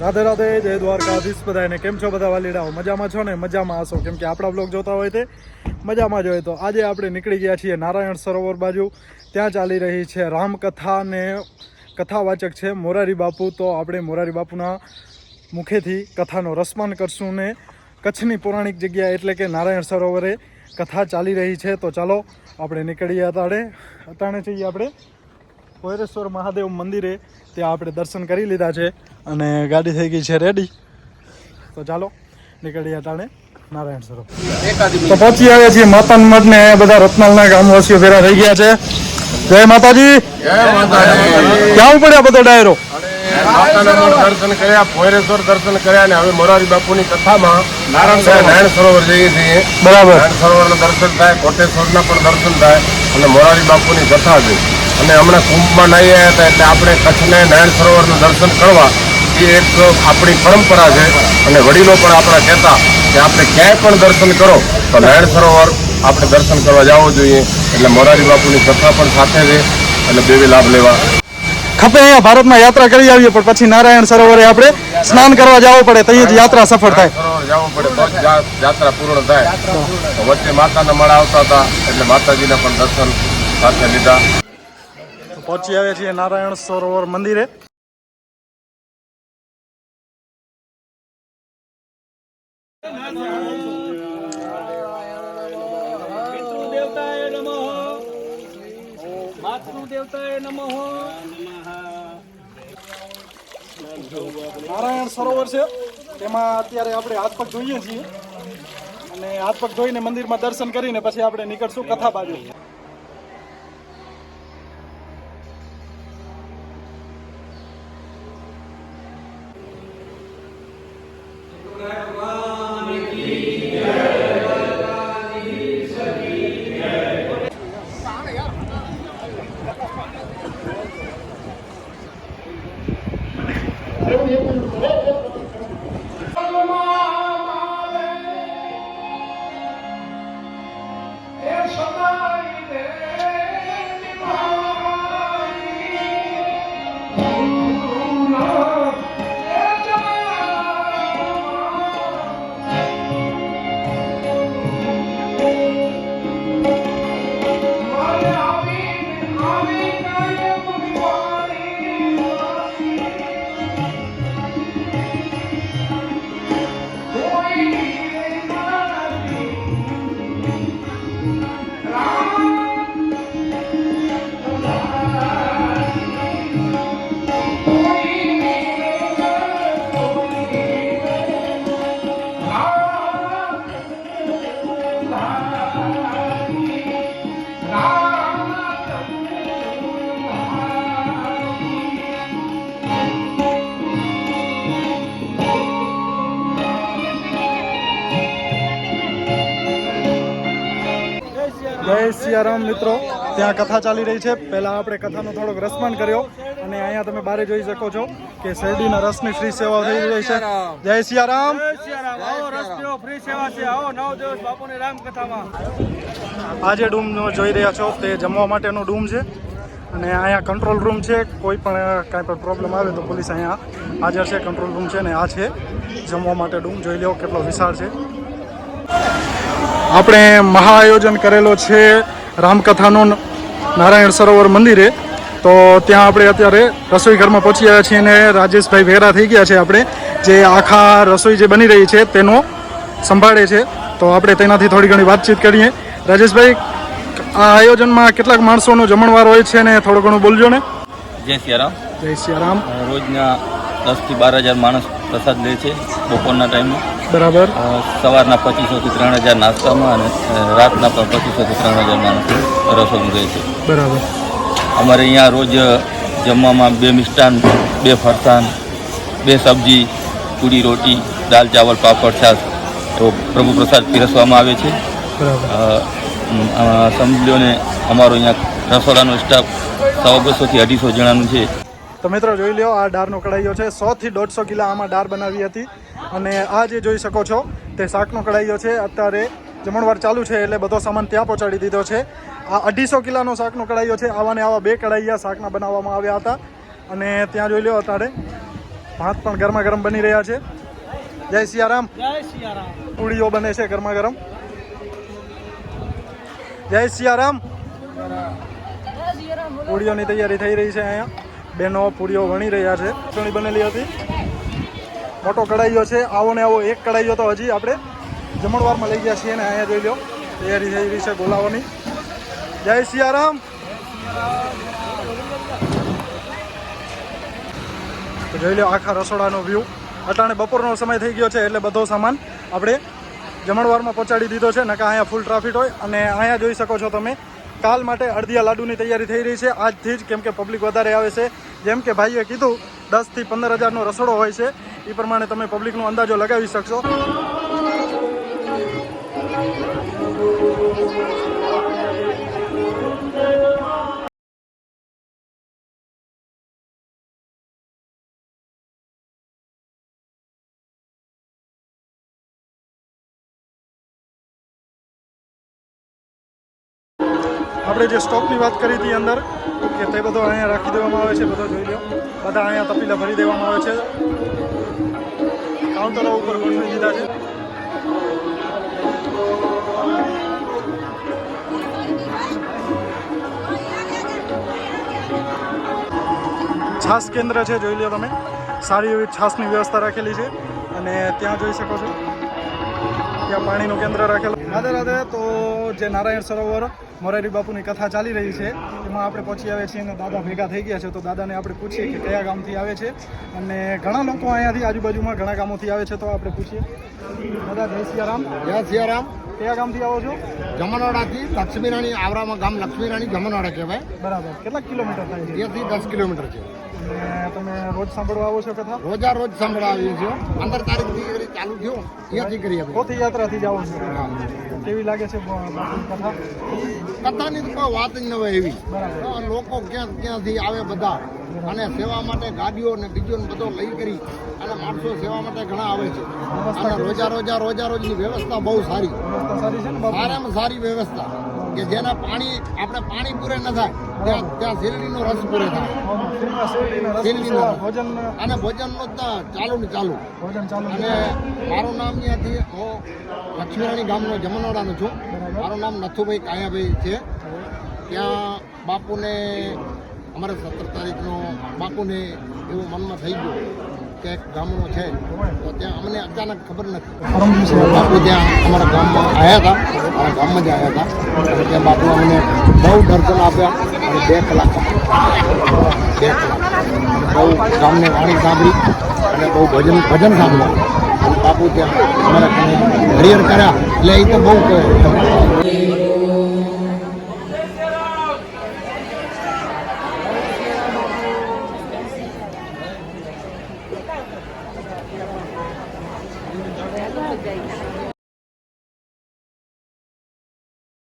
રાધે રાધે, જય દ્વારકાધીશ બધાને કેમ છો બધા વાલીડાઓ મજામાં છો ને? મજામાં હશો. કેમ કે આપણા બ્લોગ જોતા હોય તે મજામાં જ હોય. તો આજે આપણે નીકળી ગયા છીએ નારાયણ સરોવર બાજુ. ત્યાં ચાલી રહી છે રામકથા ને કથાવાચક છે મોરારી બાપુ. તો આપણે મોરારી બાપુના મુખેથી કથાનો રસમાન કરશું ને કચ્છની પૌરાણિક જગ્યા એટલે કે નારાયણ સરોવરે કથા ચાલી રહી છે. તો ચાલો, આપણે નીકળીએ અતાણે. અતાણે જઈએ આપણે. ભૈરેશ્વર મહાદેવ મંદિરે ત્યાં આપણે દર્શન કરી લીધા છે અને ગાડી થઈ ગઈ છે રેડી તો ચાલો નીકળીએ તાણે નારાયણ સરોવર તો પહોંચી આવ્યા છીએ માતા મઠ ને બધા રત્નાલના ગામવાસીઓ ભેરા થઈ ગયા છે. જય માતાજી. ક્યાં પડ્યા બધો ડાયરો? દર્શન કર્યા ભોયરેશ્વર દર્શન કર્યા અને હવે મોરારી બાપુની કથામાં નારાયણ નારાયણ સરોવર જઈએ છીએ. બરાબર નારાયણ સરોવરના દર્શન થાય કોટેશ્વરના પણ દર્શન થાય અને મોરારી બાપુની કથા છે. અને હમણાં કુંભમાં નહીં આવ્યા હતા એટલે આપણે કચ્છને નારાયણ સરોવરના દર્શન કરવા એ એક આપણી પરંપરા છે. અને વડીલો પણ આપણા કહેતા કે આપણે ક્યાંય પણ દર્શન કરો તો નારાયણ સરોવર આપણે દર્શન કરવા જવું જોઈએ. એટલે મોરારી બાપુની કથા પણ સાથે છે એટલે બેવી લાભ લેવા. ખપે અહીંયા ભારતમાં યાત્રા કરી આવીએ પણ પછી નારાયણ સરોવરે આપણે સ્નાન કરવા જવું પડે તો જ યાત્રા સફળ થાય. જવું પડે તો યાત્રા પૂર્ણ થાય. તો વચ્ચે માતાના મળ આવતા હતા એટલે માતાજીના પણ દર્શન સાથે લીધા. પહોંચી આવ્યા છીએ નારાયણ સરોવર મંદિરે. નારાયણ સરોવર છે. તેમાં અત્યારે આપણે હાથ પગ જોઈએ છીએ. અને હાથ પગ ધોઈને મંદિરમાં દર્શન કરીને પછી આપણે નીકળશું કથા બાજુ. જય સિયારામ મિત્રો ત્યાં કથા ચાલી રહી છે. પહેલાં આપણે કથાનો થોડોક રસમાન કર્યો અને અહીંયા તમે બારે જોઈ શકો છો કે શેરડીના રસની ફ્રી સેવા થઈ રહી છે. જય સિયારામ. આવો રસ્તો ફ્રી સેવા છે. આવો નવ દિવસ બાપુની રામકથામાં આ જે ડૂમ જોઈ રહ્યા છો તે જમવા માટેનો ડૂમ છે. અને અહીંયા કંટ્રોલ રૂમ છે. કોઈ પણ કાંઈ પણ પ્રોબ્લેમ આવે તો પોલીસ અહીંયા હાજર છે. કંટ્રોલ રૂમ છે ને આ છે. જમવા માટે ડૂમ જોઈ લો કેટલો વિશાળ છે. આપણે મહાઆયોજન કરેલો છે. રામકથાનો નારાયણ સરોવર મંદિરે. તો ત્યાં આપણે અત્યારે રસોઈ ઘરમાં પહોંચી આવ્યા છીએ અને રાજેશભાઈ ભેગા થઈ ગયા છે આપણે. જે આખા રસોઈ જે બની રહી છે તેનો સંભાળે છે. તો આપણે તેનાથી થોડી ઘણી વાતચીત કરીએ. રાજેશભાઈ આ આયોજનમાં કેટલાક માણસોનો જમણવાર હોય છે ને થોડું ઘણું બોલજો ને. જય સિયારામ. જય સિયારામ. રોજના દસથી બાર હજાર માણસ પ્રસાદ લે છે બપોરના ટાઈમમાં બરાબર. સવારના પચીસોથી ત્રણ હજાર નાસ્તામાં અને રાતના પણ પચીસોથી ત્રણ હજાર માણસ રસોઈનું રહે છે. બરાબર. અમારે અહીંયા રોજ જમવામાં બે મિષ્ટાન બે ફરસાણ બે સબ્જી પૂરી રોટી દાલ ચાવલ પાપડ છાશ એવો પ્રભુ પ્રસાદ પીરસવામાં આવે છે. બરાબર. અ, અ, સમજી લો ને અમારો અહીંયા રસોડાનો સ્ટાફ સવા બસોથી અઢીસો જણાનું છે. તો મિત્રો જોઈ લ્યો આ ડારનો કડાઈયો છે. સો થી દોઢસો કિલા આમાં ડાર બનાવી હતી. અને આ જે જોઈ શકો છો તે શાકનો કડાઈયો છે. અત્યારે જમણવાર ચાલુ છે એટલે બધો સામાન ત્યાં પહોંચાડી દીધો છે. આ અઢીસો કિલાનો શાકનો કડાઈયો છે. આવાને આવા બે કડાઈયા શાકના બનાવવામાં આવ્યા હતા. અને ત્યાં જોઈ લો અત્યારે ભાત પણ ગરમા ગરમ બની રહ્યા છે. જય સિયારામ. જય સિયારામ. પૂડીઓ બને છે ગરમા ગરમ જય સિયારામ. પૂડીઓની તૈયારી થઈ રહી છે અહીંયા. બેનો પૂરીઓ વણી રહ્યા છે. ચણી બનેલી હતી. મોટો કડાઈઓ છે. આવો ને આવો એક કડાઈયો તો હજી આપણે જમણવારમાં લઈ ગયા છીએ ને અહીંયા જોઈ લો. તૈયારી થઈ રહી છે બોલાવવાની. જય સિયારામ. જોઈ લો આખા રસોડાનો વ્યૂ અટાણે બપોરનો સમય થઈ ગયો છે એટલે બધો સામાન આપણે જમણવારમાં પહોંચાડી દીધો છે. નકા અહીંયા ફૂલ ટ્રાફિક હોય. અને અહીંયા જોઈ શકો છો તમે કાલ માટે અડદિયા લાડુની તૈયારી થઈ રહી છે. આજથી જ કેમ કે પબ્લિક વધારે આવે છે. જેમ કે ભાઈએ કીધું, દસથી પંદર હજારનો રસોડો હોય છે. એ પ્રમાણે તમે પબ્લિકનો અંદાજો લગાવી શકશો. આપણે જે સ્ટોકની વાત કરી હતી અંદર કે તે બધો અહીંયા રાખી દેવામાં આવે છે, બધો જોઈ લો બધા અહીંયા તપીલા ભરી દેવામાં આવે છે. કાઉન્ટરો ઉપર ગોઠવી દીધા છે. છાસ કેન્દ્ર છે, જોઈ લો તમે. સારી એવી છાસની વ્યવસ્થા રાખેલી છે. અને ત્યાં જોઈ શકો છો. ત્યાં પાણીનું કેન્દ્ર રાખેલું. રાધે રાધે તો જે નારાયણ સરોવર મોરારી બાપુની કથા ચાલી રહી છે એમાં આપણે પહોંચી આવે છીએ અને દાદા ભેગા થઈ ગયા છે. તો દાદાને આપણે પૂછીએ કે કયા ગામથી આવે છે. અને ઘણા લોકો અહીંયાથી આજુબાજુમાં ઘણા ગામોથી આવે છે તો આપણે પૂછીએ. દાદા જય સિયારામ. જય સિયારામ. કયા ગામથી આવો છો? જમનવાડાથી લક્ષ્મીરાણી આવરામાં ગામ લક્ષ્મીરાણી જમનવાડા કહેવાય. બરાબર. કેટલા કિલોમીટર થાય છે? ત્યાંથી દસ કિલોમીટર છે. અને તમે રોજ સાંભળવા આવો છો કથા? રોજા રોજ સાંભળવા આવીએ છીએ. અંદર તારીખથી કરી ચાલુ થયું. ત્યાંથી કરીએ. યાત્રાથી જાઓ છો. કેવી લાગે છે કથા? કથાની તો કોઈ વાત જ ન હોય એવી. લોકો ક્યાં ક્યાંથી આવે બધા? અને સેવા માટે ગાડીઓ ને બીજો બધો લઈ કરી અને માણસો સેવા માટે ઘણા આવે છે. અને રોજા રોજા રોજા રોજની વ્યવસ્થા બહુ સારી. વ્યવસ્થા સારી છે ને સારામાં સારી વ્યવસ્થા. કે જેના પાણી આપણે પાણી પૂરે ન થાય ત્યાં ત્યાં શેરડીનો રસ પૂરે થાય. શેરડીને ભોજન અને ભોજનનો તો ચાલુ ને ચાલુ. ભોજન ચાલુ અને મારું નામ ત્યાંથી હું લક્ષ્મીરાણી ગામનો જમનવાડાનો છું. મારું નામ નથુભાઈ કાયાભાઈ છે. ત્યાં બાપુને અમારે સત્તર તારીખનો બાપુને એવું મનમાં થઈ ગયું. કે એક ગામનો છે. તો ત્યાં અમને અચાનક ખબર નથી. બાપુ ત્યાં અમારા ગામમાં આવ્યા હતા. અમારા ગામમાં જ આવ્યા હતા. અને ત્યાં બાપુ અમને બહુ દર્શન આપ્યા અને બે કલાક બે કલાક બહુ ગામને વાણી સાંભળી અને બહુ ભજન ભજન સાંભળ્યા. અને બાપુ ત્યાં અમારા કને હરિહર કર્યા. એટલે એ તો બહુ કહે.